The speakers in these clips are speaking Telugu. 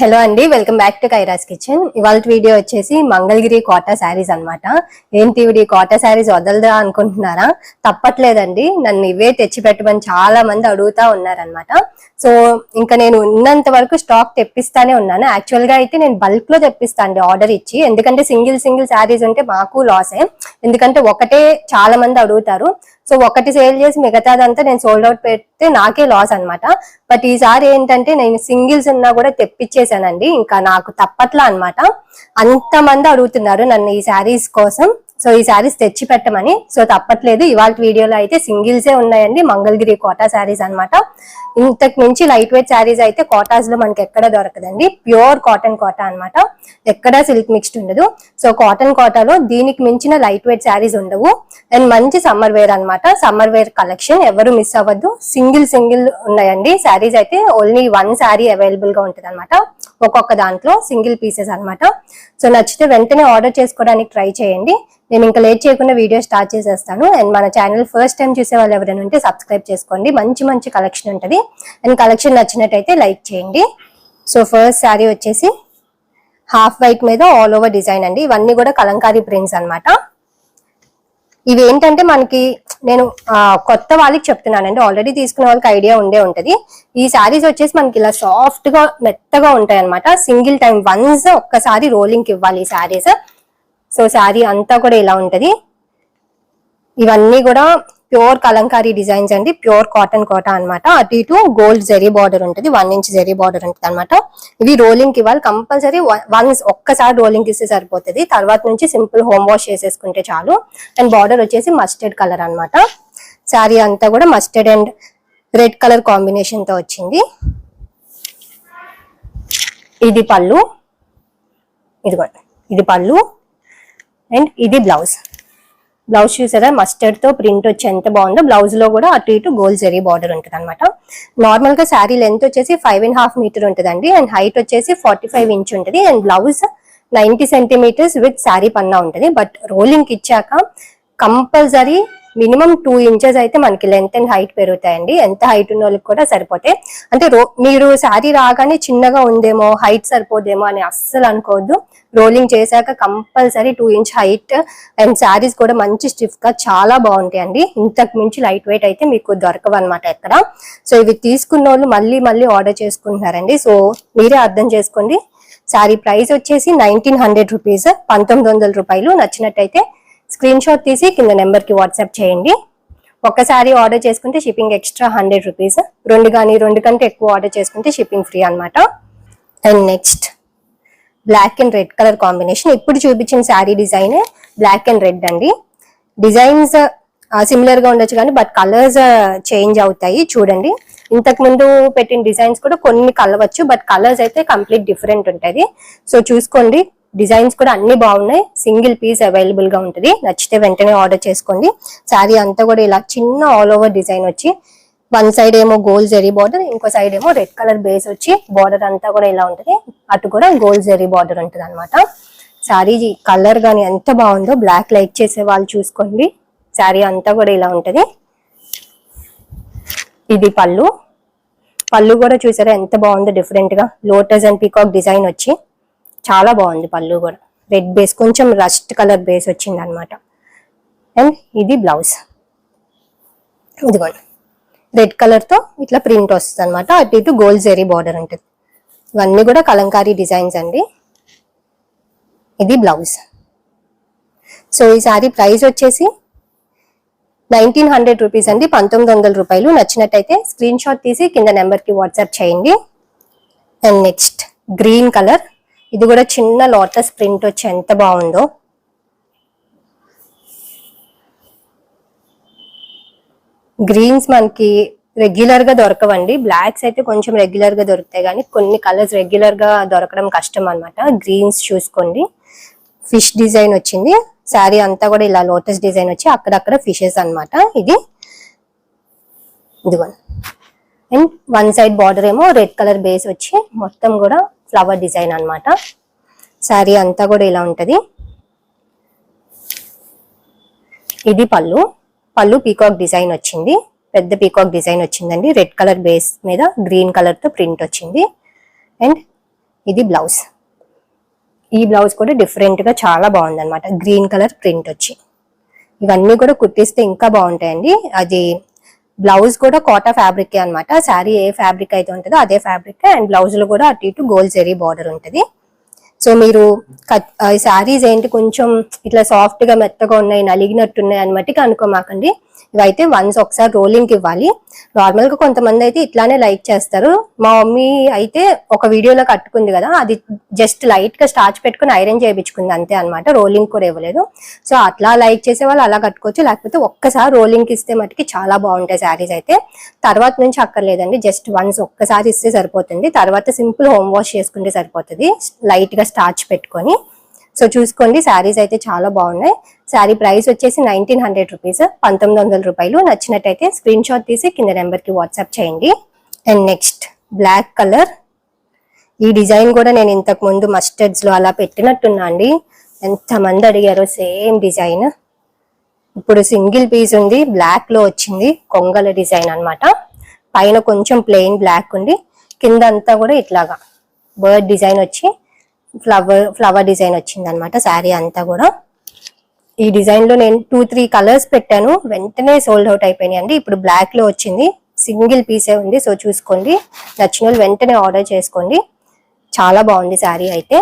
హలో అండి welcome back to Kaira's kitchen. ఇవాళ వీడియో వచ్చేసి మంగళగిరి కోటా శారీస్ అన్నమాట. ఏంటి ఇవి కోటా శారీస్ వదలదా అనుకుంటున్నారా? తప్పట్లేదండి నన్ను ఇవే తెచ్చి పెట్టమని చాలా మంది అడుగుతా ఉన్నారనమాట సో ఇంకా నేను ఉన్నంత వరకు స్టాక్ తెప్పిస్తానే ఉన్నాను. యాక్చువల్గా అయితే నేను బల్క్లో తెప్పిస్తాను ఆర్డర్ ఇచ్చి. ఎందుకంటే సింగిల్ సింగిల్ శారీస్ ఉంటే మాకు లాసే. ఎందుకంటే ఒకటే చాలా మంది అడుగుతారు. సో ఒకటి సేల్ చేసి మిగతాదంతా నేను సోల్డ్ అవుట్ పెడితే నాకే లాస్ అన్నమాట. బట్ ఈసారి ఏంటంటే నేను సింగిల్స్ ఉన్నా కూడా తెప్పించేసానండి ఇంకా నాకు తప్పట్లా అన్నమాట. అంత మంది అడుగుతున్నారు నన్ను ఈ శారీస్ కోసం. సో ఈ శారీస్ తెచ్చి పెట్టమని. సో తప్పట్లేదు. ఇవాళ వీడియోలో అయితే సింగిల్సే ఉన్నాయండి. మంగళగిరి కోటా శారీస్ అనమాట ఇంతకు మించి లైట్ వెయిట్ శారీస్ అయితే కోటాస్లో మనకి ఎక్కడ దొరకదండి. ప్యూర్ కాటన్ కోటా అన్నమాట. ఎక్కడ సిల్క్ మిక్స్డ్ ఉండదు. సో కాటన్ కోటాలో దీనికి మించిన లైట్ వెయిట్ శారీస్ ఉండవు. అండ్ మంచి సమ్మర్ వేర్ అన్నమాట. సమ్మర్ వేర్ కలెక్షన్ ఎవరు మిస్ అవ్వద్దు. సింగిల్ సింగిల్ ఉన్నాయండి. శారీస్ అయితే ఓన్లీ వన్ శారీ అవైలబుల్గా ఉంటుంది అనమాట ఒక్కొక్క దాంట్లో సింగిల్ పీసెస్ అనమాట సో నచ్చితే వెంటనే ఆర్డర్ చేసుకోవడానికి ట్రై చేయండి. నేను ఇంకా లేట్ చేయకుండా వీడియో స్టార్ట్ చేసేస్తాను. అండ్ మన ఛానల్ ఫస్ట్ టైం చూసే వాళ్ళు ఎవరైనా ఉంటే సబ్స్క్రైబ్ చేసుకోండి. మంచి మంచి కలెక్షన్ ఉంటుంది. అండ్ కలెక్షన్ నచ్చినట్టయితే లైక్ చేయండి. సో ఫస్ట్ శారీ వచ్చేసి హాఫ్ వైట్ మీద ఆల్ ఓవర్ డిజైన్ అండి. ఇవన్నీ కూడా కలంకారీ ప్రింట్స్ అనమాట ఇవి ఏంటంటే మనకి నేను కొత్త వాళ్ళకి చెప్తున్నానండి. ఆల్రెడీ తీసుకున్న వాళ్ళకి ఐడియా ఉండే ఉంటది. ఈ శారీస్ వచ్చేసి మనకి ఇలా సాఫ్ట్గా మెత్తగా ఉంటాయి అనమాట సింగిల్ టైం వన్స్ ఒక్కసారి రోలింగ్ ఇవ్వాలి ఈ శారీస్. సో శారీ అంతా కూడా ఇలా ఉంటది. ఇవన్నీ కూడా ప్యూర్ కలంకారీ డిజైన్స్ అండి ప్యూర్ కాటన్ కోట అనమాట అటు ఇటు గోల్డ్ జెరీ బార్డర్ ఉంటుంది వన్ ఇంచ్ జెరీ బార్డర్ ఉంటుంది అనమాట ఇవి రోలింగ్ ఇవ్వాలి కంపల్సరీ వన్స్ ఒక్కసారి రోలింగ్ ఇస్తే సరిపోతుంది. తర్వాత నుంచి సింపుల్ హోమ్ వాష్ చేసేసుకుంటే చాలు. అండ్ బార్డర్ వచ్చేసి మస్టర్డ్ కలర్ అనమాట శారీ అంతా కూడా మస్టర్డ్ అండ్ రెడ్ కలర్ కాంబినేషన్తో వచ్చింది. ఇది పళ్ళు ఇదిగో ఇది పళ్ళు అండ్ ఇది బ్లౌజ్. బ్లౌజ్ చూసారా? మస్టర్డ్తో ప్రింట్ వచ్చి ఎంత బాగుందో. బ్లౌజ్లో కూడా అటు ఇటు గోల్ జరీ బార్డర్ ఉంటుంది అనమాట నార్మల్గా శారీ లెంత్ వచ్చేసి ఫైవ్ అండ్ హాఫ్ మీటర్ ఉంటుందండి. అండ్ హైట్ వచ్చేసి ఫార్టీ ఫైవ్ ఇంచ్ ఉంటుంది. And blouse ninety centimetres with sari పన్నా ఉంటుంది. బట్ రోలింగ్ ఇచ్చాక కంపల్సరీ మినిమం టూ ఇంచెస్ అయితే మనకి లెంత్ అండ్ హైట్ పెరుగుతాయండి. ఎంత హైట్ ఉన్న వాళ్ళకి కూడా సరిపోతాయి. అంటే రో మీరు శారీ రాగానే చిన్నగా ఉందేమో హైట్ సరిపోదేమో అని అస్సలు అనుకోవద్దు. రోలింగ్ చేశాక compulsory two inch height and saris కూడా మంచి స్టిఫ్గా చాలా బాగుంటాయి అండి ఇంతకు మించి లైట్ వెయిట్ అయితే మీకు దొరకవు అనమాట ఇక్కడ సో ఇవి తీసుకున్న వాళ్ళు మళ్ళీ మళ్ళీ ఆర్డర్ చేసుకుంటున్నారండి. సో మీరే అర్థం చేసుకోండి. శారీ ప్రైస్ వచ్చేసి నైన్టీన్ హండ్రెడ్ రూపీస్ పంతొమ్మిది వందల రూపాయలు. నచ్చినట్టయితే స్క్రీన్ షాట్ తీసి కింద నెంబర్కి వాట్సాప్ చేయండి. ఒక్కసారి ఆర్డర్ చేసుకుంటే షిప్పింగ్ ఎక్స్ట్రా హండ్రెడ్ రూపీస్. రెండు కానీ రెండు కంటే ఎక్కువ ఆర్డర్ చేసుకుంటే షిప్పింగ్ ఫ్రీ అన్నమాట. And next black and red colour combination. ఇప్పుడు చూపించిన sari design black and red అండి. డిజైన్స్ సిమిలర్గా ఉండొచ్చు కానీ బట్ కలర్స్ చేంజ్ అవుతాయి. చూడండి. ఇంతకు ముందు పెట్టిన డిజైన్స్ కూడా కొన్ని కలవచ్చు బట్ కలర్స్ అయితే కంప్లీట్ డిఫరెంట్ ఉంటుంది. సో చూసుకోండి. డిజైన్స్ కూడా అన్ని బాగున్నాయి. సింగిల్ పీస్ అవైలబుల్గా ఉంటుంది. నచ్చితే వెంటనే ఆర్డర్ చేసుకోండి. శారీ అంతా కూడా ఇలా చిన్న ఆల్ ఓవర్ డిజైన్ వచ్చి వన్ సైడ్ ఏమో గోల్డ్ జెరీ బార్డర్ ఇంకో సైడ్ ఏమో రెడ్ కలర్ బేస్ వచ్చి బార్డర్ అంతా కూడా ఇలా ఉంటుంది. అటు కూడా గోల్డ్ జెరీ బార్డర్ ఉంటుంది అనమాట శారీ కలర్ కానీ ఎంత బాగుందో బ్లాక్ లైక్ చేసే వాళ్ళు చూసుకోండి. శారీ అంతా కూడా ఇలా ఉంటుంది. ఇది పళ్ళు. పళ్ళు కూడా చూసారా ఎంత బాగుందో డిఫరెంట్గా లోటస్ అండ్ పీకాక్ డిజైన్ వచ్చి. చాలా బాగుంది పళ్ళు కూడా. రెడ్ బేస్ కొంచెం రస్ట్ కలర్ బేస్ వచ్చింది అనమాట అండ్ ఇది బ్లౌజ్ ఇదిగోండి. రెడ్ కలర్తో ఇట్లా ప్రింట్ వస్తుంది అనమాట అటు ఇటు గోల్డ్ జెరీ బార్డర్ ఉంటుంది. ఇవన్నీ కూడా కలంకారీ డిజైన్స్ అండి. ఇది బ్లౌజ్ సో ఈ సారీ ప్రైస్ వచ్చేసి నైన్టీన్ హండ్రెడ్ రూపీస్ అండి. పంతొమ్మిది వందల రూపాయలు. నచ్చినట్టయితే స్క్రీన్ షాట్ తీసి కింద నెంబర్కి వాట్సాప్ చేయండి. అండ్ నెక్స్ట్ గ్రీన్ కలర్ ఇది కూడా చిన్న లోటస్ ప్రింట్ వచ్చి ఎంత బాగుందో. గ్రీన్స్ మనకి రెగ్యులర్గా దొరకవండి. బ్లాక్స్ అయితే కొంచెం రెగ్యులర్గా దొరుకుతాయి కానీ కొన్ని కలర్స్ రెగ్యులర్గా దొరకడం కష్టం అన్నమాట. గ్రీన్స్ చూసుకోండి. ఫిష్ డిజైన్ వచ్చింది. శారీ అంతా కూడా ఇలా లోటస్ డిజైన్ వచ్చి అక్కడక్కడ ఫిషెస్ అన్నమాట ఇది. ఇదిగో అండ్ వన్ సైడ్ బార్డర్ ఏమో రెడ్ కలర్ బేస్ వచ్చి మొత్తం కూడా ఫ్లవర్ డిజైన్ అనమాట శారీ అంతా కూడా ఇలా ఉంటుంది. ఇది పళ్ళు. పళ్ళు పీకాక్ డిజైన్ వచ్చింది. పెద్ద పీకాక్ డిజైన్ వచ్చిందండి. రెడ్ కలర్ బేస్ మీద గ్రీన్ కలర్తో ప్రింట్ వచ్చింది. అండ్ ఇది బ్లౌజ్. ఈ బ్లౌజ్ కూడా డిఫరెంట్గా చాలా బాగుంది అనమాట గ్రీన్ కలర్ ప్రింట్ వచ్చి. ఇవన్నీ కూడా కుట్టిస్తే ఇంకా బాగుంటాయండి. అది బ్లౌజ్ కూడా కోటా ఫ్యాబ్రిక్ అన్నమాట. శారీ ఏ ఫ్యాబ్రిక్ అయితే ఉంటుందో అదే ఫ్యాబ్రిక్. అండ్ బ్లౌజ్లో కూడా అటు ఇటు గోల్డ్ జెరీ బార్డర్ ఉంటుంది. సో మీరు శారీస్ ఏంటి కొంచెం ఇట్లా సాఫ్ట్గా మెత్తగా ఉన్నాయి నలిగినట్టున్నాయి అని మట్టికి అనుకోమాకండి. ఇవైతే వన్స్ ఒకసారి రోలింగ్ ఇవ్వాలి. నార్మల్గా కొంతమంది అయితే ఇట్లానే లైక్ చేస్తారు. మా మమ్మీ అయితే ఒక వీడియోలో కట్టుకుంది కదా అది జస్ట్ లైట్గా స్టార్చ్ పెట్టుకుని ఐరన్ చేయించుకుంది అంతే అనమాట రోలింగ్ కూడా ఇవ్వలేదు. సో అట్లా లైక్ చేసే వాళ్ళు అలా కట్టుకోవచ్చు. లేకపోతే ఒక్కసారి రోలింగ్ ఇస్తే మటుకి చాలా బాగుంటాయి శారీస్ అయితే. తర్వాత నుంచి అక్కర్లేదండి. జస్ట్ వన్స్ ఒక్కసారి ఇస్తే సరిపోతుంది. తర్వాత సింపుల్ హోమ్ వాష్ చేసుకుంటే సరిపోతుంది. లైట్గా స్టార్చ్ పెట్టుకొని. సో చూసుకోండి శారీస్ అయితే చాలా బాగున్నాయి. శారీ ప్రైస్ వచ్చేసి నైన్టీన్ హండ్రెడ్ రూపీస్. పంతొమ్మిది వందల రూపాయలు. నచ్చినట్టయితే స్క్రీన్ షాట్ తీసి కింద నెంబర్కి వాట్సాప్ చేయండి. And next black colour. ఈ డిజైన్ కూడా నేను ఇంతకు ముందు మస్టర్డ్స్లో అలా పెట్టినట్టున్నా అండి ఎంతమంది అడిగారో సేమ్ డిజైన్. ఇప్పుడు సింగిల్ పీస్ ఉంది బ్లాక్లో వచ్చింది కొంగల డిజైన్ అనమాట పైన కొంచెం ప్లెయిన్ బ్లాక్ ఉంది. కింద అంతా కూడా ఇట్లాగా బర్డ్ డిజైన్ వచ్చి ఫ్లవర్ ఫ్లవర్ డిజైన్ వచ్చింది అనమాట శారీ అంతా కూడా. ఈ డిజైన్లో నేను టూ త్రీ కలర్స్ పెట్టాను. వెంటనే సోల్డ్ అవుట్ అయిపోయినాయి అండి. ఇప్పుడు బ్లాక్లో వచ్చింది. సింగిల్ పీసే ఉంది సో చూసుకోండి. నచ్చిన వాళ్ళు వెంటనే ఆర్డర్ చేసుకోండి. చాలా బాగుంది శారీ అయితే.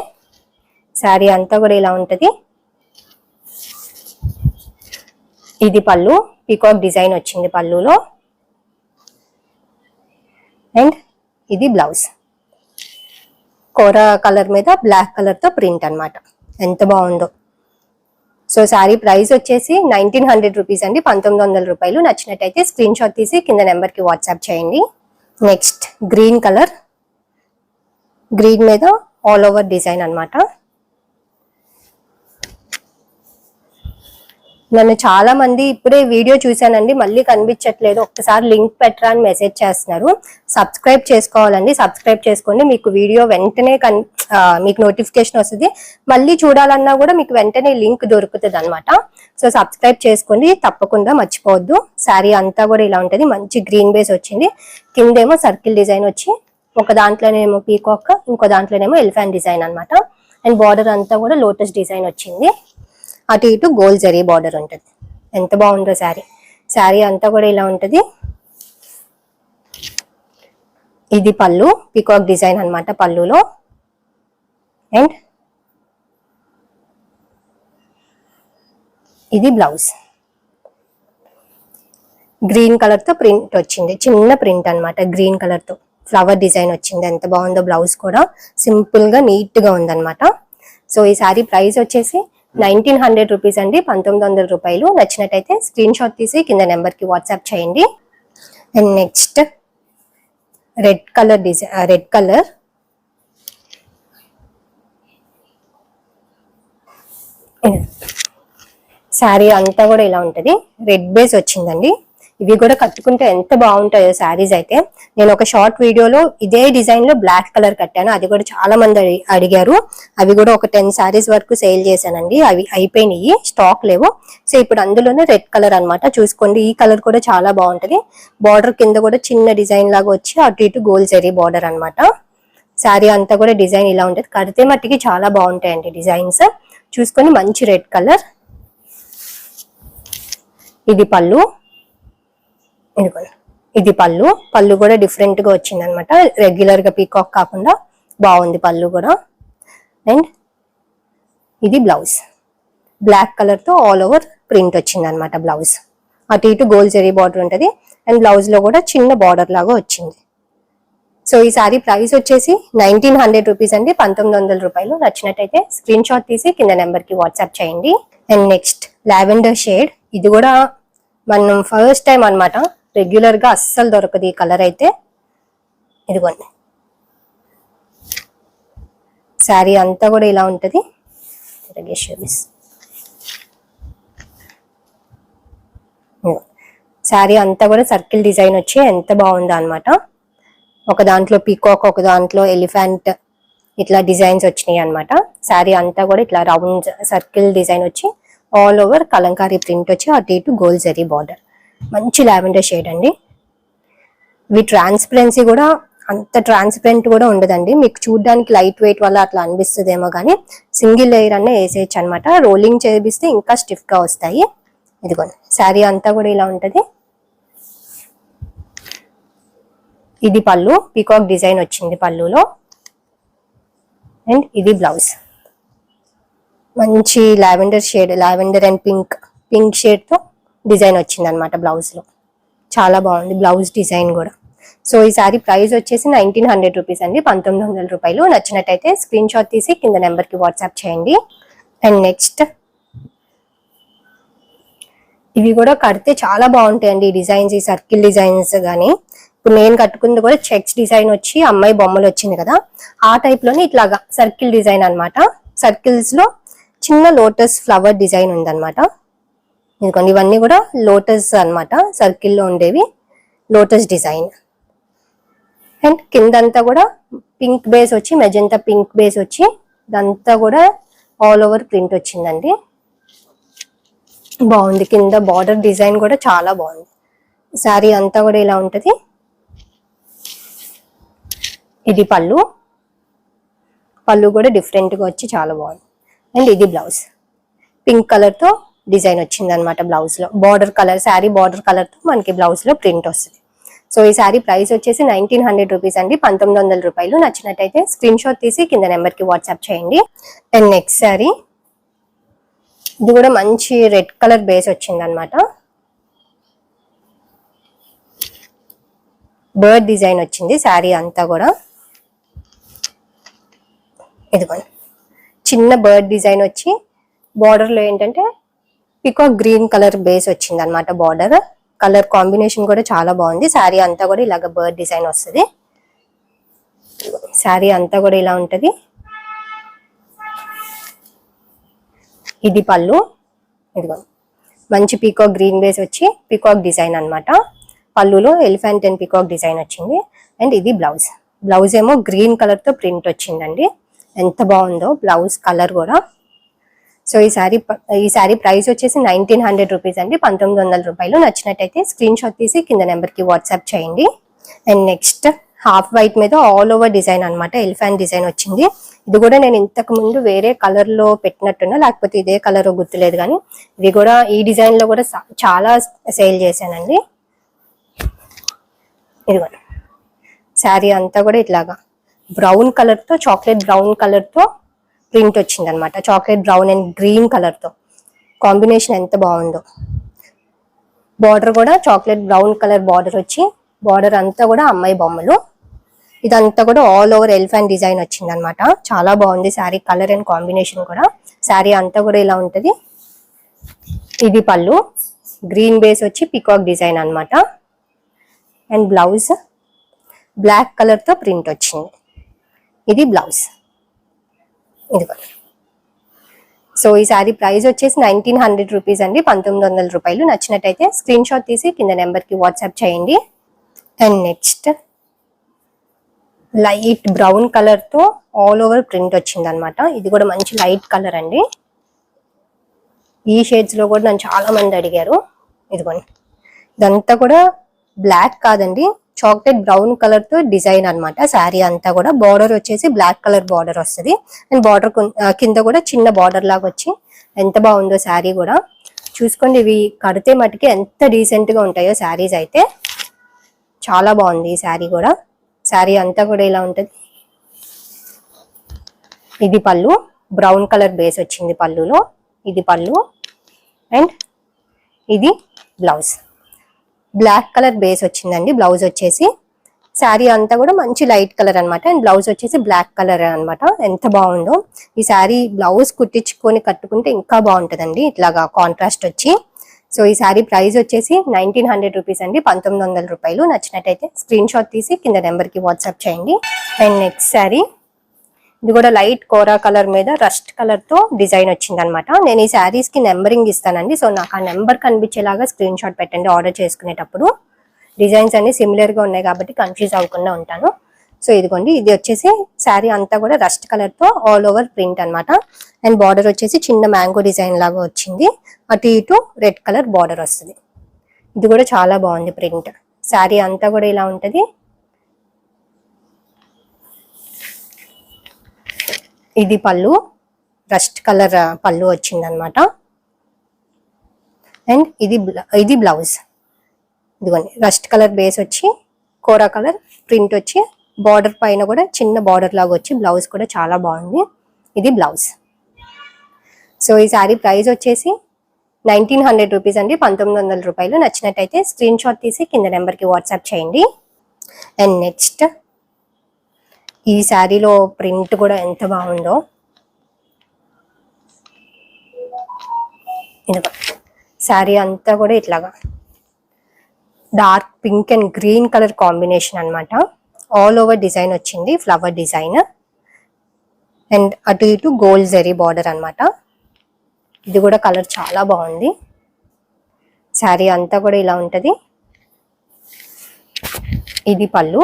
శారీ అంతా కూడా ఇలా ఉంటుంది. ఇది పళ్ళు. పీకాక్ డిజైన్ వచ్చింది పళ్ళులో. అండ్ ఇది బ్లౌజ్ కోర కలర్ మీద బ్లాక్ కలర్తో ప్రింట్ అన్నమాట. ఎంత బాగుందో. సో శారీ ప్రైస్ వచ్చేసి నైన్టీన్ హండ్రెడ్ రూపీస్ అండి. పంతొమ్మిది వందల రూపాయలు. నచ్చినట్టయితే స్క్రీన్ షాట్ తీసి కింద నెంబర్కి వాట్సాప్ చేయండి. Next green colour. గ్రీన్ మీద ఆల్ ఓవర్ డిజైన్ అన్నమాట. నన్ను చాలా మంది ఇప్పుడే వీడియో చూశానండి మళ్ళీ కనిపించట్లేదు. ఒక్కసారి లింక్ పెట్టరా అని మెసేజ్ చేస్తున్నారు. సబ్స్క్రైబ్ చేసుకోవాలండి సబ్స్క్రైబ్ చేసుకోండి. మీకు వీడియో వెంటనే కన్ మీకు నోటిఫికేషన్ వస్తుంది. మళ్ళీ చూడాలన్నా కూడా మీకు వెంటనే లింక్ దొరుకుతుంది అనమాట సో సబ్స్క్రైబ్ చేసుకోండి. తప్పకుండా మర్చిపోవద్దు. శారీ అంతా కూడా ఇలా ఉంటుంది. మంచి గ్రీన్ బేస్ వచ్చింది. కిందేమో సర్కిల్ డిజైన్ వచ్చి ఒక దాంట్లోనేమో పీకాక్ ఇంకో దాంట్లోనేమో ఎలిఫాన్ డిజైన్ అనమాట అండ్ బార్డర్ అంతా కూడా లోటస్ డిజైన్ వచ్చింది. అటు ఇటు గోల్ జరీ బార్డర్ ఉంటుంది. ఎంత బాగుందో శారీ. శారీ అంతా కూడా ఇలా ఉంటుంది. ఇది పళ్ళు పికాక్ డిజైన్ అన్నమాట పళ్ళులో. అండ్ ఇది బ్లౌజ్. గ్రీన్ కలర్తో ప్రింట్ వచ్చింది. చిన్న ప్రింట్ అనమాట గ్రీన్ కలర్తో. ఫ్లవర్ డిజైన్ వచ్చింది. ఎంత బాగుందో బ్లౌజ్ కూడా. సింపుల్గా నీట్గా ఉందన్నమాట. సో ఈ శారీ ప్రైస్ వచ్చేసి నైన్టీన్ హండ్రెడ్ రూపీస్ అండి పంతొమ్మిది వందల రూపాయలు. నచ్చినట్టయితే స్క్రీన్ షాట్ తీసి కింద నెంబర్కి వాట్సాప్ చేయండి. And next red colour design red colour. Sari అంతా కూడా ఇలా ఉంటుంది. రెడ్ బేస్ వచ్చిందండి. ఇవి కూడా కట్టుకుంటే ఎంత బాగుంటాయో శారీస్ అయితే. నేను ఒక షార్ట్ వీడియోలో ఇదే డిజైన్లో బ్లాక్ కలర్ కట్టాను. అది కూడా చాలా మంది అడిగారు. అవి కూడా ఒక టెన్ శారీస్ వరకు సేల్ చేశానండి. అవి అయిపోయినాయి. స్టాక్ లేవు. సో ఇప్పుడు అందులోనే రెడ్ కలర్ అన్నమాట. చూసుకోండి. ఈ కలర్ కూడా చాలా బాగుంటది. బార్డర్ కింద కూడా చిన్న డిజైన్ లాగా వచ్చి అటు ఇటు గోల్ జరీ బార్డర్ అనమాట శారీ అంతా కూడా డిజైన్ ఇలా ఉంటుంది. కడితే మట్టికి చాలా బాగుంటాయండి డిజైన్స్. చూసుకొని మంచి రెడ్ కలర్. ఇది పళ్ళు. ఇదిగోండి ఇది పళ్ళు. పళ్ళు కూడా డిఫరెంట్గా వచ్చింది అనమాట రెగ్యులర్గా పీకాక్ కాకుండా బాగుంది పళ్ళు కూడా. అండ్ ఇది బ్లౌజ్ బ్లాక్ కలర్తో ఆల్ ఓవర్ ప్రింట్ వచ్చింది అనమాట బ్లౌజ్ అటు ఇటు గోల్డ్ జరీ బార్డర్ ఉంటది. అండ్ బ్లౌజ్లో కూడా చిన్న బార్డర్ లాగా వచ్చింది. సో ఈ సారీ ప్రైస్ వచ్చేసి నైన్టీన్ హండ్రెడ్ రూపీస్ అండి. పంతొమ్మిది వందల రూపాయలు. నచ్చినట్టయితే స్క్రీన్ షాట్ తీసి కింద నెంబర్కి వాట్సాప్ చేయండి. అండ్ నెక్స్ట్ లావెండర్ షేడ్ ఇది కూడా మనం ఫస్ట్ టైం అనమాట రెగ్యులర్గా అస్సలు దొరకదు ఈ కలర్ అయితే. ఇదిగోండి. శారీ అంతా కూడా ఇలా ఉంటది. తిరగే షూస్ శారీ అంతా కూడా సర్కిల్ డిజైన్ వచ్చి ఎంత బాగుందో అనమాట ఒక దాంట్లో పీకాక్ ఒక దాంట్లో ఎలిఫెంట్ ఇట్లా డిజైన్స్ వచ్చినాయి అనమాట శారీ అంతా కూడా ఇట్లా రౌండ్ సర్కిల్ డిజైన్ వచ్చి ఆల్ ఓవర్ కలంకారీ ప్రింట్ వచ్చి అటు ఇటు గోల్ జరీ బార్డర్ మంచి లావెండర్ షేడ్ అండి. ఇవి ట్రాన్స్పరెన్సీ కూడా అంత ట్రాన్స్పరెంట్ కూడా ఉండదండి. మీకు చూడడానికి లైట్ వెయిట్ వల్ల అట్లా అనిపిస్తుందేమో కానీ సింగిల్ లేయర్ అనే వేసేయచ్చు అనమాట రోలింగ్ చేపిస్తే ఇంకా స్టిఫ్గా వస్తాయి. ఇదిగోండి శారీ అంతా కూడా ఇలా ఉంటుంది. ఇది పళ్ళు పీకాక్ డిజైన్ వచ్చింది పళ్ళులో. అండ్ ఇది బ్లౌజ్. మంచి lavender shade lavender and pink pink షేడ్తో design వచ్చింది అనమాట బ్లౌజ్లో. చాలా బాగుంది బ్లౌజ్ డిజైన్ కూడా. సో ఈ సారీ ప్రైస్ వచ్చేసి నైన్టీన్ హండ్రెడ్ రూపీస్ అండి. పంతొమ్మిది వందల రూపాయలు. నచ్చినట్టయితే స్క్రీన్ షాట్ తీసి కింద నెంబర్కి వాట్సాప్ చేయండి. అండ్ నెక్స్ట్ ఇవి కూడా కడితే చాలా బాగుంటాయండి ఈ డిజైన్స్ ఈ సర్కిల్ డిజైన్స్ కానీ ఇప్పుడు నేను కట్టుకుంది కూడా చెక్స్ డిజైన్ వచ్చి అమ్మాయి బొమ్మలు వచ్చింది కదా. ఆ టైప్లోనే ఇట్లాగా సర్కిల్ డిజైన్ అనమాట సర్కిల్స్లో చిన్న లోటస్ ఫ్లవర్ డిజైన్ ఉందన్నమాట. ఇదిగోండి ఇవన్నీ కూడా లోటస్ అన్నమాట సర్కిల్లో ఉండేవి లోటస్ డిజైన్ అండ్ కిందంతా కూడా పింక్ బేస్ వచ్చి మెజంతా పింక్ బేస్ వచ్చి ఇదంతా కూడా ఆల్ ఓవర్ ప్రింట్ వచ్చిందండి. బాగుంది కింద బార్డర్ డిజైన్ కూడా చాలా బాగుంది. శారీ అంతా కూడా ఇలా ఉంటుంది. ఇది పళ్ళు. పళ్ళు కూడా డిఫరెంట్గా వచ్చి చాలా బాగుంది. అండ్ ఇది బ్లౌజ్ పింక్ కలర్తో డిజైన్ వచ్చింది అనమాట బ్లౌజ్లో బార్డర్ కలర్ శారీ బార్డర్ కలర్తో మనకి బ్లౌజ్లో ప్రింట్ వస్తుంది. సో ఈ శారీ ప్రైస్ వచ్చేసి నైన్టీన్ హండ్రెడ్ రూపీస్ అండి. పంతొమ్మిది వందల రూపాయలు. నచ్చినట్టయితే స్క్రీన్ షాట్ తీసి కింద నెంబర్కి వాట్సాప్ చేయండి. అండ్ నెక్స్ట్ శారీ ఇది కూడా మంచి రెడ్ కలర్ బేస్ వచ్చింది అనమాట బర్డ్ డిజైన్ వచ్చింది శారీ అంతా కూడా. ఇదిగోండి. చిన్న బర్డ్ డిజైన్ వచ్చి బార్డర్లో ఏంటంటే పికాక్ గ్రీన్ కలర్ బేస్ వచ్చింది అనమాట బార్డర్. కలర్ కాంబినేషన్ కూడా చాలా బాగుంది. శారీ అంతా కూడా ఇలాగ బర్డ్ డిజైన్ వస్తుంది. శారీ అంతా కూడా ఇలా ఉంటుంది. ఇది పళ్ళు. ఇదిగో. మంచి పీకాక్ గ్రీన్ బేస్ వచ్చి పీకాక్ డిజైన్ అన్నమాట. పళ్ళులో ఎలిఫెంట్ అండ్ పీకాక్ డిజైన్ వచ్చింది. అండ్ ఇది బ్లౌజ్. బ్లౌజ్ ఏమో గ్రీన్ కలర్తో ప్రింట్ వచ్చిందండి. ఎంత బాగుందో బ్లౌజ్ కలర్ కూడా. సో ఈ సారీ ఈ శారీ ప్రైస్ వచ్చేసి నైన్టీన్ హండ్రెడ్ రూపీస్ అండి. పంతొమ్మిది వందల రూపాయలు. నచ్చినట్టయితే స్క్రీన్ షాట్ తీసి కింద నెంబర్కి వాట్సాప్ చేయండి. అండ్ నెక్స్ట్ హాఫ్ వైట్ మీద ఆల్ ఓవర్ డిజైన్ అనమాట ఎలిఫెంట్ డిజైన్ వచ్చింది. ఇది కూడా నేను ఇంతకు ముందు వేరే కలర్లో పెట్టినట్టున్నా లేకపోతే ఇదే కలర్ గుర్తులేదు కానీ ఇది కూడా ఈ డిజైన్లో కూడా చాలా సేల్ చేశానండి. ఇదిగో శారీ అంతా కూడా ఇట్లాగా బ్రౌన్ కలర్తో చాక్లెట్ బ్రౌన్ కలర్తో ప్రింట్ వచ్చింది అనమాట చాక్లెట్ బ్రౌన్ అండ్ గ్రీన్ కలర్తో కాంబినేషన్ ఎంత బాగుందో. బార్డర్ కూడా చాక్లెట్ బ్రౌన్ కలర్ బార్డర్ వచ్చి బార్డర్ అంతా కూడా అమ్మాయి బొమ్మలు. ఇదంతా కూడా ఆల్ ఓవర్ ఎలిఫెంట్ డిజైన్ వచ్చింది అనమాట చాలా బాగుంది శారీ కలర్ అండ్ కాంబినేషన్ కూడా. శారీ అంతా కూడా ఇలా ఉంటుంది. ఇది పళ్ళు. గ్రీన్ బేస్ వచ్చి పికాక్ డిజైన్ అనమాట. And blouse. బ్లాక్ కలర్తో ప్రింట్ వచ్చింది. ఇది బ్లౌజ్. ఇదిగో. సో ఈ ప్రైస్ వచ్చేసి నైన్టీన్ హండ్రెడ్ రూపీస్ అండి. పంతొమ్మిది వందల రూపాయలు. నచ్చినట్టయితే స్క్రీన్ షాట్ తీసి కింద నెంబర్కి వాట్సాప్ చేయండి. అండ్ నెక్స్ట్ లైట్ బ్రౌన్ కలర్తో ఆల్ ఓవర్ ప్రింట్ వచ్చింది అనమాట ఇది కూడా మంచి లైట్ కలర్ అండి. ఈ షేడ్స్లో కూడా నన్ను చాలా మంది అడిగారు. ఇదిగోండి. ఇదంతా కూడా బ్లాక్ కాదండి. చాక్లెట్ బ్రౌన్ కలర్తో డిజైన్ అనమాట శారీ అంతా కూడా బార్డర్ వచ్చేసి బ్లాక్ కలర్ బార్డర్ వస్తుంది. అండ్ బార్డర్ కింద కూడా చిన్న బార్డర్ లాగా వచ్చి ఎంత బాగుందో శారీ కూడా. చూసుకోండి ఇవి కడితే మటుకి ఎంత డీసెంట్గా ఉంటాయో శారీస్ అయితే. చాలా బాగుంది ఈ శారీ కూడా. శారీ అంతా కూడా ఇలా ఉంటది. ఇది పళ్ళు. బ్రౌన్ కలర్ బేస్ వచ్చింది పళ్ళులో. ఇది పళ్ళు. అండ్ ఇది బ్లౌజ్. బ్లాక్ కలర్ బేస్ వచ్చిందండి బ్లౌజ్ వచ్చేసి. శారీ అంతా కూడా మంచి లైట్ కలర్ అనమాట అండ్ బ్లౌజ్ వచ్చేసి బ్లాక్ కలర్ అనమాట ఎంత బాగుందో. ఈ శారీ బ్లౌజ్ కుట్టించుకొని కట్టుకుంటే ఇంకా బాగుంటుందండి. ఇట్లాగా కాంట్రాస్ట్ వచ్చి. సో ఈ శారీ ప్రైస్ వచ్చేసి నైన్టీన్ హండ్రెడ్ రూపీస్ అండి. పంతొమ్మిది వందల రూపాయలు. నచ్చినట్టయితే స్క్రీన్ షాట్ తీసి కింద నెంబర్కి వాట్సాప్ చేయండి. And next sari. ఇది కూడా లైట్ కోరా కలర్ మీద రస్ట్ కలర్తో డిజైన్ వచ్చింది అనమాట నేను ఈ శారీస్కి నెంబరింగ్ ఇస్తానండి. సో నాకు ఆ నెంబర్ కనిపించేలాగా స్క్రీన్ షాట్ పెట్టండి ఆర్డర్ చేసుకునేటప్పుడు. డిజైన్స్ అన్ని సిమిలర్గా ఉన్నాయి కాబట్టి కన్ఫ్యూజ్ అవ్వకుండా ఉంటాను. సో ఇదిగోండి ఇది వచ్చేసి శారీ అంతా కూడా రస్ట్ కలర్తో ఆల్ ఓవర్ ప్రింట్ అనమాట అండ్ బార్డర్ వచ్చేసి చిన్న మ్యాంగో డిజైన్ లాగా వచ్చింది. అటు ఇటు రెడ్ కలర్ బార్డర్ వస్తుంది. ఇది కూడా చాలా బాగుంది ప్రింట్ శారీ అంతా కూడా ఇలా ఉంటది. ఇది పళ్ళు. రస్ట్ కలర్ uh, పళ్ళు వచ్చిందనమాట. అండ్ ఇది ఇది బ్లౌజ్ ఇదిగోండి రస్ట్ కలర్ బేస్ వచ్చి కోరా కలర్ ప్రింట్ వచ్చి బార్డర్ పైన కూడా చిన్న బార్డర్ లాగా వచ్చి బ్లౌజ్ కూడా చాలా బాగుంది. ఇది బ్లౌజ్ సో ఈ శారీ ప్రైస్ వచ్చేసి నైన్టీన్ హండ్రెడ్ రూపీస్ అండి. పంతొమ్మిది వందల రూపాయలు. నచ్చినట్టయితే స్క్రీన్ షాట్ తీసి కింద నెంబర్కి వాట్సాప్ చేయండి. అండ్ నెక్స్ట్ ఈ శారీలో ప్రింట్ కూడా ఎంత బాగుందో. ఇదిగో శారీ అంతా కూడా ఇట్లాగా. Dark pink and green colour combination అనమాట ఆల్ ఓవర్ డిజైన్ వచ్చింది ఫ్లవర్ డిజైన్. అండ్ అటు ఇటు గోల్డ్ జరీ బార్డర్ అనమాట ఇది కూడా కలర్ చాలా బాగుంది. శారీ అంతా కూడా ఇలా ఉంటుంది. ఇది పళ్ళు.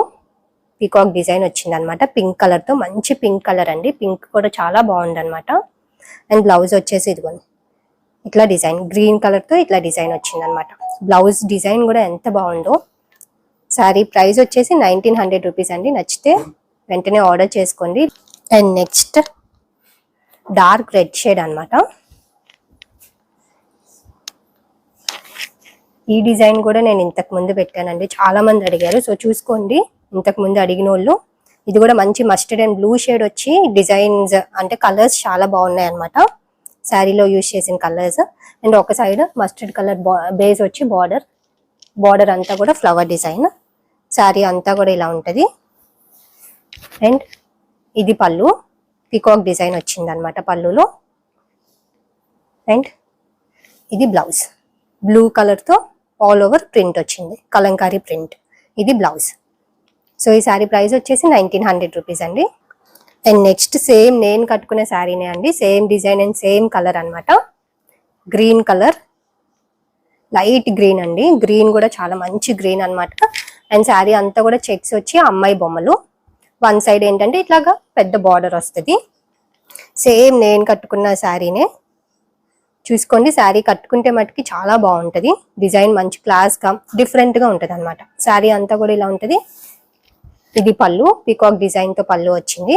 పీకాక్ డిజైన్ వచ్చింది అనమాట పింక్ కలర్తో మంచి పింక్ కలర్ అండి. పింక్ కూడా చాలా బాగుంది అనమాట అండ్ బ్లౌజ్ వచ్చేసి ఇదిగోండి ఇట్లా డిజైన్ గ్రీన్ కలర్తో ఇట్లా డిజైన్ వచ్చింది అనమాట బ్లౌజ్ డిజైన్ కూడా ఎంత బాగుందో. శారీ ప్రైస్ వచ్చేసి నైన్టీన్ హండ్రెడ్ రూపీస్ అండి. నచ్చితే వెంటనే ఆర్డర్ చేసుకోండి. And next dark red shade అనమాట. ఈ డిజైన్ కూడా నేను ఇంతకు ముందు పెట్టానండి. చాలా మంది అడిగారు. సో చూసుకోండి. ఇంతకు ముందు అడిగిన వాళ్ళు ఇది కూడా మంచి మస్టర్డ్ అండ్ బ్లూ షేడ్ వచ్చి డిజైన్స్ అంటే కలర్స్ చాలా బాగున్నాయి అనమాట శారీలో యూజ్ చేసిన కలర్స్ అండ్ ఒక సైడ్ మస్టర్డ్ కలర్ బేస్ వచ్చి బార్డర్ బార్డర్ అంతా కూడా ఫ్లవర్ డిజైన్ శారీ అంతా కూడా ఇలా ఉంటుంది. అండ్ ఇది పళ్ళు. పికాక్ డిజైన్ వచ్చింది అనమాట పళ్ళులో. అండ్ ఇది బ్లౌజ్ బ్లూ కలర్తో ఆల్ ఓవర్ ప్రింట్ వచ్చింది. కలంకారీ ప్రింట్ ఇది బ్లౌజ్ సో ఈ శారీ ప్రైస్ వచ్చేసి నైన్టీన్ హండ్రెడ్ రూపీస్ అండి. అండ్ నెక్స్ట్ సేమ్ నేను కట్టుకునే శారీనే అండి. Same design and same colour అన్నమాట. Green colour. లైట్ గ్రీన్ అండి. గ్రీన్ కూడా చాలా మంచి గ్రీన్ అన్నమాట. అండ్ శారీ అంతా కూడా చెక్స్ వచ్చి అమ్మాయి బొమ్మలు. వన్ సైడ్ ఏంటంటే ఇట్లాగా పెద్ద బార్డర్ వస్తుంది. సేమ్ నేను కట్టుకున్న శారీనే చూసుకోండి శారీ కట్టుకుంటే మటుకి చాలా బాగుంటుంది. డిజైన్ మంచి క్లాస్గా డిఫరెంట్గా ఉంటుంది అనమాట శారీ అంతా కూడా ఇలా ఉంటుంది. ఇది పళ్ళు పీకాక్ డిజైన్తో పళ్ళు వచ్చింది.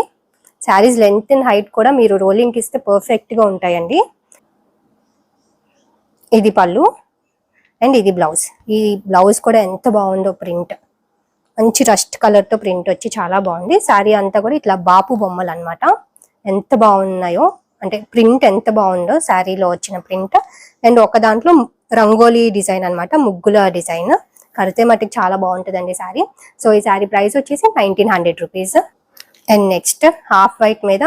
శారీస్ లెంత్ అండ్ హైట్ కూడా మీరు రోలింగ్ ఇస్తే పర్ఫెక్ట్గా ఉంటాయండి. ఇది పళ్ళు అండ్ ఇది బ్లౌజ్ ఈ బ్లౌజ్ కూడా ఎంత బాగుందో ప్రింట్ మంచి రస్ట్ కలర్తో ప్రింట్ వచ్చి చాలా బాగుంది. శారీ అంతా కూడా ఇట్లా బాపు బొమ్మలు అనమాట ఎంత బాగున్నాయో అంటే ప్రింట్ ఎంత బాగుందో శారీలో వచ్చిన ప్రింట్ అండ్ ఒక దాంట్లో రంగోలీ డిజైన్ అన్నమాట ముగ్గుల డిజైన్ కడితే మటుకు చాలా బాగుంటుందండి శారీ. సో ఈ శారీ ప్రైస్ వచ్చేసి nineteen hundred rupees. And next half white మీద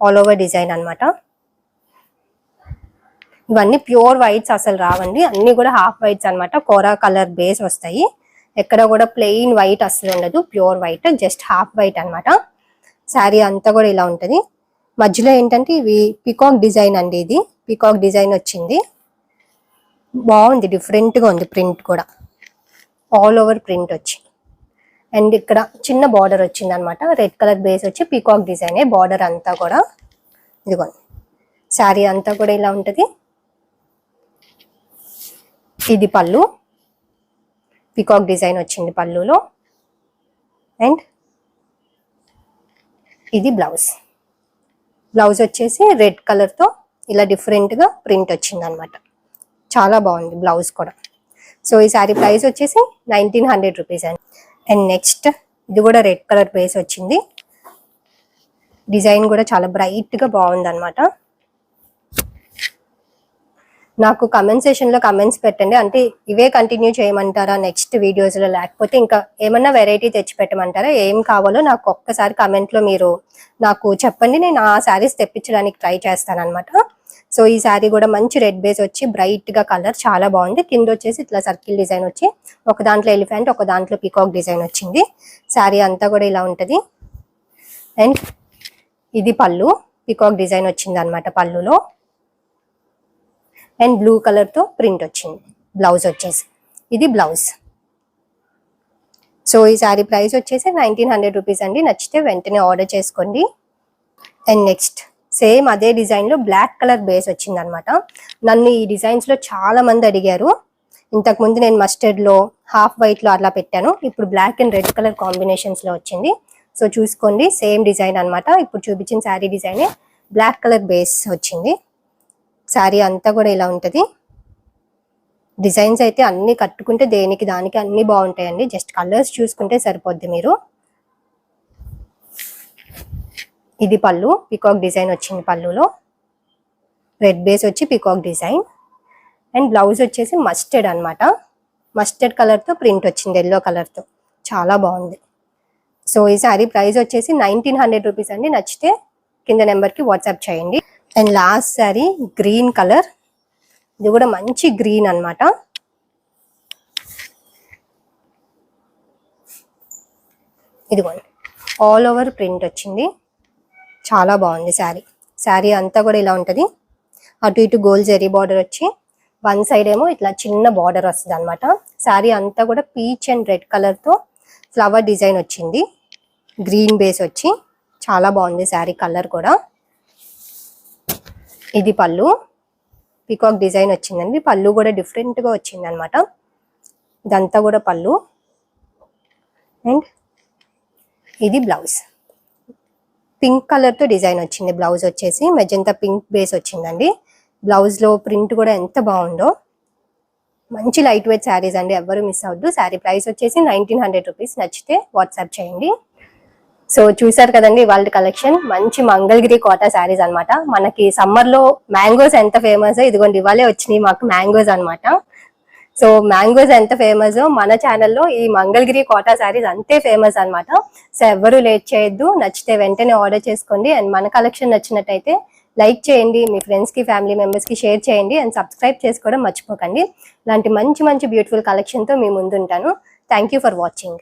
ఆల్ ఓవర్ డిజైన్ అన్నమాట. ఇవన్నీ ప్యూర్ వైట్స్ అసలు రావండి. అన్ని కూడా హాఫ్ వైట్స్ అనమాట కోరా కలర్ బేస్ వస్తాయి. ఎక్కడ కూడా ప్లెయిన్ వైట్ అసలు ఉండదు. Pure white just half white అనమాట శారీ అంతా కూడా ఇలా ఉంటుంది. మధ్యలో ఏంటంటే ఇవి పికాక్ డిజైన్ అండి ఇది. పికాక్ డిజైన్ వచ్చింది. బాగుంది డిఫరెంట్గా ఉంది ప్రింట్ కూడా. ఆల్ ఓవర్ ప్రింట్ వచ్చి అండ్ ఇక్కడ చిన్న బార్డర్ వచ్చింది అనమాట రెడ్ కలర్ బేస్ వచ్చి పీకాక్ డిజైన్ బార్డర్ అంతా కూడా ఇదిగోండి శారీ అంతా కూడా ఇలా ఉంటుంది. ఇది పళ్ళు. పీకాక్ డిజైన్ వచ్చింది పళ్ళులో. అండ్ ఇది బ్లౌజ్. బ్లౌజ్ వచ్చేసి రెడ్ కలర్తో ఇలా డిఫరెంట్గా ప్రింట్ వచ్చింది అనమాట చాలా బాగుంది బ్లౌజ్ కూడా. సో ఈ శారీ ప్రైస్ వచ్చేసి నైన్టీన్ హండ్రెడ్ రూపీస్ అండి. అండ్ నెక్స్ట్ ఇది కూడా రెడ్ కలర్ బేస్ వచ్చింది. డిజైన్ కూడా చాలా బ్రైట్గా బాగుంది అనమాట నాకు కమెంట్ కమెంట్స్ పెట్టండి. అంటే ఇవే కంటిన్యూ చేయమంటారా నెక్స్ట్ వీడియోస్లో లేకపోతే ఇంకా ఏమన్నా వెరైటీ తెచ్చి పెట్టమంటారా ఏం కావాలో నాకు ఒక్కసారి కమెంట్లో మీరు నాకు చెప్పండి. నేను ఆ శారీస్ తెప్పించడానికి ట్రై చేస్తాను అనమాట సో ఈ శారీ కూడా మంచి రెడ్ బేస్ వచ్చి బ్రైట్గా కలర్ చాలా బాగుంది. కింద వచ్చేసి ఇట్లా సర్కిల్ డిజైన్ వచ్చి ఒక దాంట్లో ఎలిఫెంట్ ఒక దాంట్లో పీకాక్ డిజైన్ వచ్చింది. శారీ అంతా కూడా ఇలా ఉంటుంది. అండ్ ఇది పళ్ళు. పీకాక్ డిజైన్ వచ్చింది అనమాట పళ్ళులో. అండ్ బ్లూ కలర్తో ప్రింట్ వచ్చింది. బ్లౌజ్ వచ్చేసి. ఇది బ్లౌజ్ సో ఈ శారీ ప్రైస్ వచ్చేసి నైన్టీన్ హండ్రెడ్ రూపీస్ అండి. నచ్చితే వెంటనే ఆర్డర్ చేసుకోండి. అండ్ నెక్స్ట్ సేమ్ అదే డిజైన్లో బ్లాక్ కలర్ బేస్ వచ్చింది అనమాట నన్ను ఈ డిజైన్స్లో చాలా మంది అడిగారు. ఇంతకు ముందు నేను మస్టర్డ్లో హాఫ్ వైట్లో అలా పెట్టాను. ఇప్పుడు బ్లాక్ అండ్ రెడ్ కలర్ కాంబినేషన్స్లో వచ్చింది. సో చూసుకోండి సేమ్ డిజైన్ అన్నమాట ఇప్పుడు చూపించిన శారీ డిజైనే బ్లాక్ కలర్ బేస్ వచ్చింది. శారీ అంతా కూడా ఇలా ఉంటుంది. డిజైన్స్ అయితే అన్నీ కట్టుకుంటే దేనికి దానికి అన్ని బాగుంటాయండి. జస్ట్ కలర్స్ చూసుకుంటే సరిపోద్ది మీరు. ఇది పళ్ళు పికాక్ డిజైన్ వచ్చింది పళ్ళులో. రెడ్ బేస్ వచ్చి పికాక్ డిజైన్ అండ్ బ్లౌజ్ వచ్చేసి మస్టర్డ్ అనమాట మస్టర్డ్ కలర్తో ప్రింట్ వచ్చింది ఎల్లో కలర్తో చాలా బాగుంది. సో ఈ శారీ ప్రైస్ వచ్చేసి నైన్టీన్ హండ్రెడ్ రూపీస్ అండి. నచ్చితే కింద నెంబర్కి వాట్సాప్ చేయండి. And last sari green colour ఇది కూడా మంచి గ్రీన్ అనమాట ఇదిగోండి. ఆల్ ఓవర్ ప్రింట్ వచ్చింది. చాలా బాగుంది శారీ. శారీ అంతా కూడా ఇలా ఉంటుంది. అటు ఇటు గోల్ జరీ బార్డర్ వచ్చి వన్ సైడ్ ఏమో ఇట్లా చిన్న బార్డర్ వస్తుంది అనమాట శారీ అంతా కూడా పీచ్ అండ్ రెడ్ కలర్తో ఫ్లవర్ డిజైన్ వచ్చింది. గ్రీన్ బేస్ వచ్చి చాలా బాగుంది శారీ కలర్ కూడా. ఇది పళ్ళు. పికాక్ డిజైన్ వచ్చిందండి. పళ్ళు కూడా డిఫరెంట్గా వచ్చింది అనమాట ఇదంతా కూడా పళ్ళు. అండ్ ఇది బ్లౌజ్. పింక్ కలర్తో డిజైన్ వచ్చింది. బ్లౌజ్ వచ్చేసి మెజంతా పింక్ బేస్ వచ్చిందండి. బ్లౌజ్లో ప్రింట్ కూడా ఎంత బాగుందో. మంచి లైట్ వెయిట్ శారీస్ అండి. ఎవరు మిస్ అవద్దు శారీ ప్రైస్ వచ్చేసి నైన్టీన్ హండ్రెడ్ రూపీస్. నచ్చితే వాట్సాప్ చేయండి. సో చూసారు కదండి వాళ్ళ కలెక్షన్. మంచి మంగళగిరి కోట శారీస్ అనమాట మనకి సమ్మర్లో మ్యాంగోస్ ఎంత ఫేమస్? ఇదిగోండి ఇవాళే వచ్చినాయి మాకు మ్యాంగోస్ అనమాట సో మ్యాంగోస్ ఎంత ఫేమస్ మన ఛానల్లో ఈ మంగళగిరి కోటా శారీస్ అంతే ఫేమస్ అన్నమాట. సో ఎవరు లేట్ చేయొద్దు. నచ్చితే వెంటనే ఆర్డర్ చేసుకోండి. అండ్ మన కలెక్షన్ నచ్చినట్టయితే లైక్ చేయండి. మీ ఫ్రెండ్స్కి ఫ్యామిలీ మెంబర్స్కి షేర్ చేయండి. అండ్ సబ్స్క్రైబ్ చేసుకోవడం మర్చిపోకండి. ఇలాంటి మంచి మంచి బ్యూటిఫుల్ కలెక్షన్తో మీ ముందుంటాను. Thank you for watching